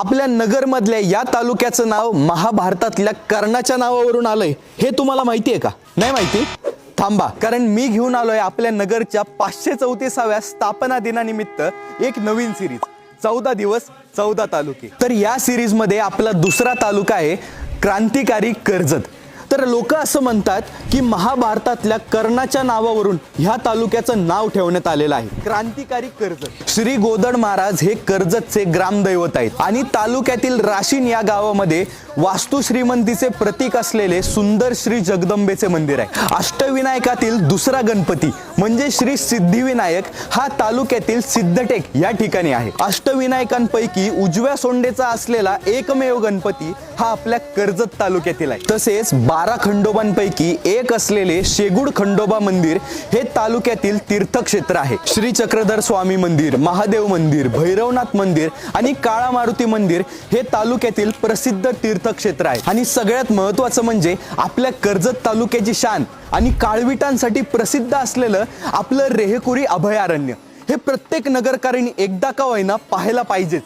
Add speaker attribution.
Speaker 1: आपल्या नगरमधल्या या तालुक्याचं नाव महाभारतातल्या कर्णाच्या नावावरून आलंय. हे तुम्हाला माहिती आहे का? नाही माहिती? थांबा. कारण मी घेऊन आलोय आपल्या नगरच्या पाचशे चौतीसाव्या स्थापना दिनानिमित्त एक नवीन सिरीज चौदा दिवस चौदा तालुके. तर या सिरीजमध्ये आपला दुसरा तालुका आहे क्रांतिकारी कर्जत. तर लोक असं म्हणतात की महाभारतातल्या कर्णाच्या नावावरून ह्या तालुक्याचं नाव ठेवण्यात आलेलं आहे. क्रांतिकारी कर्जत श्री गोदड महाराज हे कर्जतचे ग्रामदैवत आहेत. आणि तालुक्यातील राशीन या गावामध्ये वास्तू श्रीमंतीचे प्रतीक असलेले सुंदर श्री जगदंबेचे मंदिर आहे. अष्टविनायकातील दुसरा गणपती म्हणजे श्री सिद्धिविनायक हा तालुक्यातील सिद्धटेक या ठिकाणी आहे. अष्टविनायकांपैकी उजव्या सोंडेचा असलेला एकमेव गणपती हा आपल्या कर्जत तालुक्यातील आहे. तसेच बा बारा खंडोबांपैकी एक असलेले शेगुड खंडोबा मंदिर हे तालुक्यातील तीर्थक्षेत्र आहे. श्री चक्रधर स्वामी मंदिर महादेव मंदिर भैरवनाथ मंदिर आणि काळा मारुती मंदिर हे तालुक्यातील प्रसिद्ध तीर्थक्षेत्र आहे. आणि सगळ्यात महत्वाचं म्हणजे आपल्या कर्जत तालुक्याची शान आणि काळविटांसाठी प्रसिद्ध असलेलं आपलं रेहेकुरी अभयारण्य. हे प्रत्येक नगरकारिणी एकदा का होईना पाहायला पाहिजेच